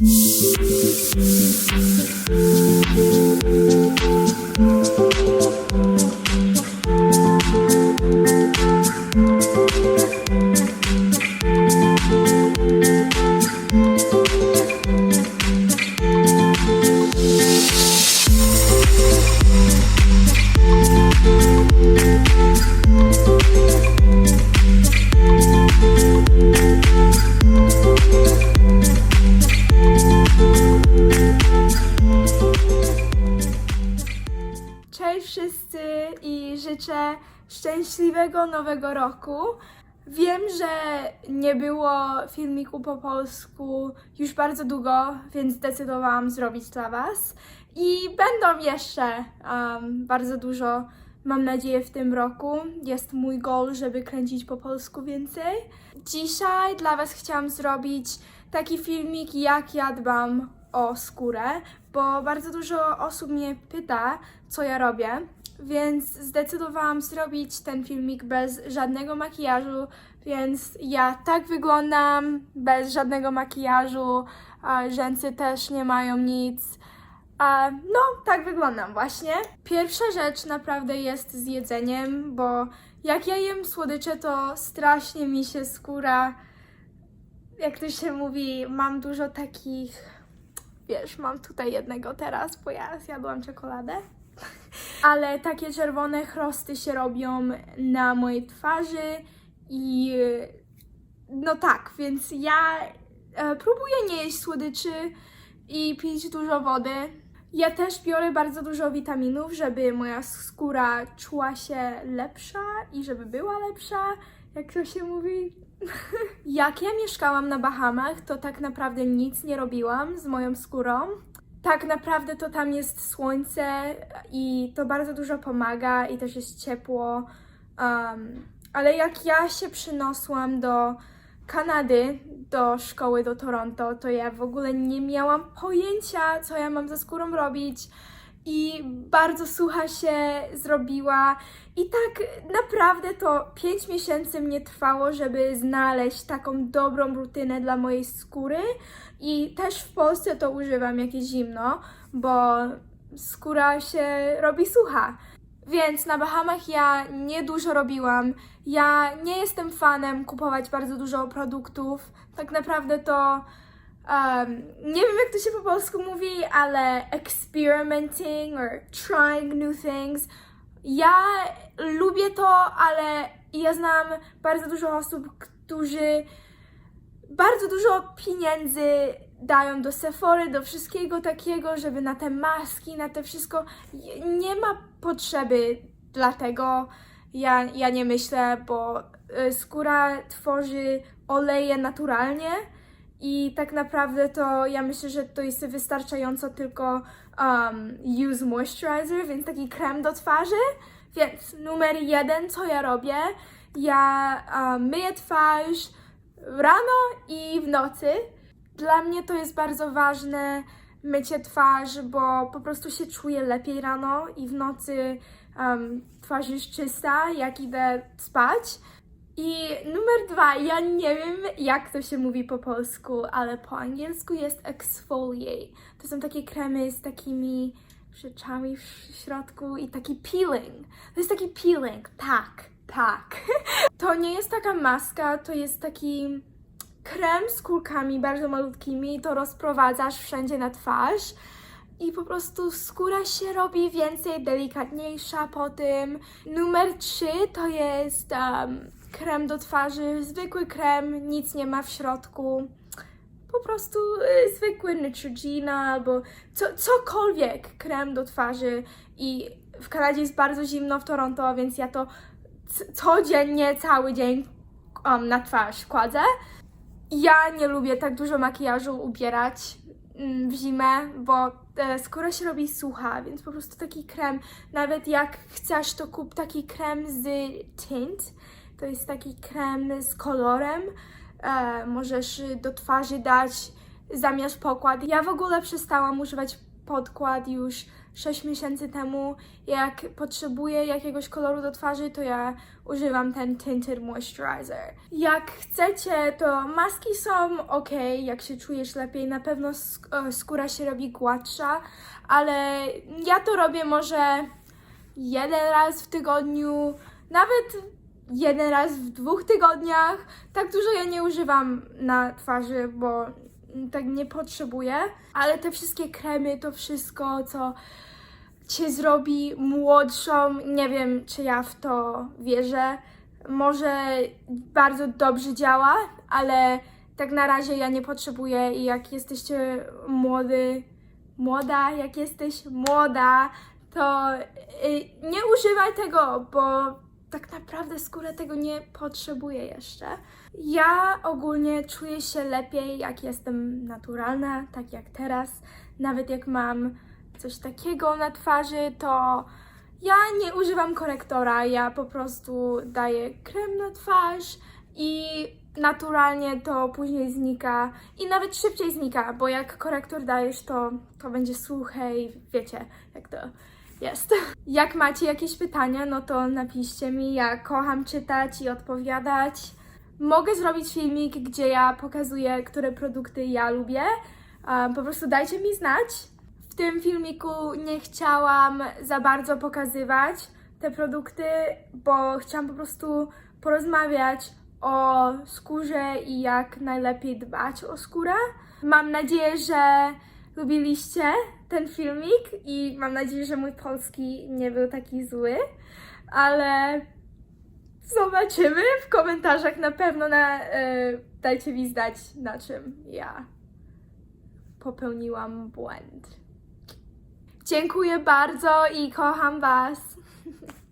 Música szczęśliwego nowego roku. Wiem, że nie było filmiku po polsku już bardzo długo, więc zdecydowałam zrobić dla Was. I będą jeszcze um, bardzo dużo, mam nadzieję, w tym roku. Jest mój goal, żeby kręcić po polsku więcej. Dzisiaj dla Was chciałam zrobić taki filmik, jak ja dbam o skórę, bo bardzo dużo osób mnie pyta, co ja robię, więc zdecydowałam zrobić ten filmik bez żadnego makijażu, więc ja tak wyglądam bez żadnego makijażu, rzęsy też nie mają nic. A, no, tak wyglądam właśnie. Pierwsza rzecz naprawdę jest z jedzeniem, bo jak ja jem słodycze, to strasznie mi się skóra, jak to się mówi, mam dużo takich wiesz, mam tutaj jednego teraz, bo ja zjadłam czekoladę. Ale takie czerwone chrosty się robią na mojej twarzy i no tak, więc ja e, próbuję nie jeść słodyczy i pić dużo wody. Ja też biorę bardzo dużo witaminów, żeby moja skóra czuła się lepsza i żeby była lepsza, jak to się mówi. Jak ja mieszkałam na Bahamach, to tak naprawdę nic nie robiłam z moją skórą. Tak naprawdę to tam jest słońce i to bardzo dużo pomaga i też jest ciepło. Um, ale jak ja się przyniosłam do Kanady, do szkoły do Toronto, to ja w ogóle nie miałam pojęcia, co ja mam ze skórą robić. I bardzo sucha się zrobiła. I tak naprawdę to 5 miesięcy mnie trwało, żeby znaleźć taką dobrą rutynę dla mojej skóry. I też w Polsce to używam, jak jest zimno, bo skóra się robi sucha. Więc na Bahamach ja nie dużo robiłam. Ja nie jestem fanem kupować bardzo dużo produktów. Tak naprawdę to um, nie wiem jak to się po polsku mówi, ale experimenting or trying new things. Ja lubię to, ale ja znam bardzo dużo osób, którzy bardzo dużo pieniędzy dają do Sephory, do wszystkiego takiego, żeby na te maski, na te wszystko. Nie ma potrzeby dlatego. Ja, ja nie myślę, bo y, skóra tworzy oleje naturalnie i tak naprawdę to ja myślę, że to jest wystarczająco tylko um, use moisturizer, więc taki krem do twarzy. Więc numer jeden, co ja robię, ja um, myję twarz rano i w nocy. Dla mnie to jest bardzo ważne mycie twarz, bo po prostu się czuję lepiej rano i w nocy um, twarz jest czysta, jak idę spać. I numer dwa, ja nie wiem jak to się mówi po polsku, ale po angielsku jest exfoliate. To są takie kremy z takimi rzeczami w środku i taki peeling. To jest taki peeling, tak, tak. To nie jest taka maska, to jest taki krem z kulkami bardzo malutkimi, to rozprowadzasz wszędzie na twarz i po prostu skóra się robi więcej delikatniejsza po tym. Numer 3 to jest um, krem do twarzy, zwykły krem, nic nie ma w środku. Po prostu y, zwykły Neutrogena albo co, cokolwiek krem do twarzy i w Kanadzie jest bardzo zimno w Toronto, więc ja to codziennie, cały dzień um, na twarz kładę. Ja nie lubię tak dużo makijażu ubierać mm, w zimę, bo e, skóra się robi sucha, więc po prostu taki krem, nawet jak chcesz, to kup taki krem z tint. To jest taki krem z kolorem. E, możesz do twarzy dać zamiast pokład. Ja w ogóle przestałam używać podkład już 6 miesięcy temu. Jak potrzebuję jakiegoś koloru do twarzy, to ja używam ten Tinted Moisturizer. Jak chcecie, to maski są ok, jak się czujesz lepiej, na pewno e, skóra się robi gładsza, ale ja to robię może jeden raz w tygodniu, nawet jeden raz w dwóch tygodniach. Tak dużo ja nie używam na twarzy, bo tak nie potrzebuję, ale te wszystkie kremy, to wszystko, co cię zrobi młodszą, nie wiem, czy ja w to wierzę. Może bardzo dobrze działa, ale tak na razie ja nie potrzebuję i jak jesteście młody, młoda, jak jesteś młoda, to y, nie używaj tego, bo tak naprawdę skóra tego nie potrzebuje jeszcze. Ja ogólnie czuję się lepiej, jak jestem naturalna, tak jak teraz. Nawet jak mam coś takiego na twarzy, to ja nie używam korektora, ja po prostu daję krem na twarz i naturalnie to później znika i nawet szybciej znika, bo jak korektor dajesz, to, to będzie suche i wiecie, jak to jest. Jak macie jakieś pytania, no to napiszcie mi, ja kocham czytać i odpowiadać. Mogę zrobić filmik, gdzie ja pokazuję, które produkty ja lubię. Po prostu dajcie mi znać. W tym filmiku nie chciałam za bardzo pokazywać te produkty, bo chciałam po prostu porozmawiać o skórze i jak najlepiej dbać o skórę. Mam nadzieję, że lubiliście ten filmik i mam nadzieję, że mój polski nie był taki zły, ale zobaczymy w komentarzach na pewno na, e, dajcie mi znać na czym ja popełniłam błęd. Dziękuję bardzo i kocham Was.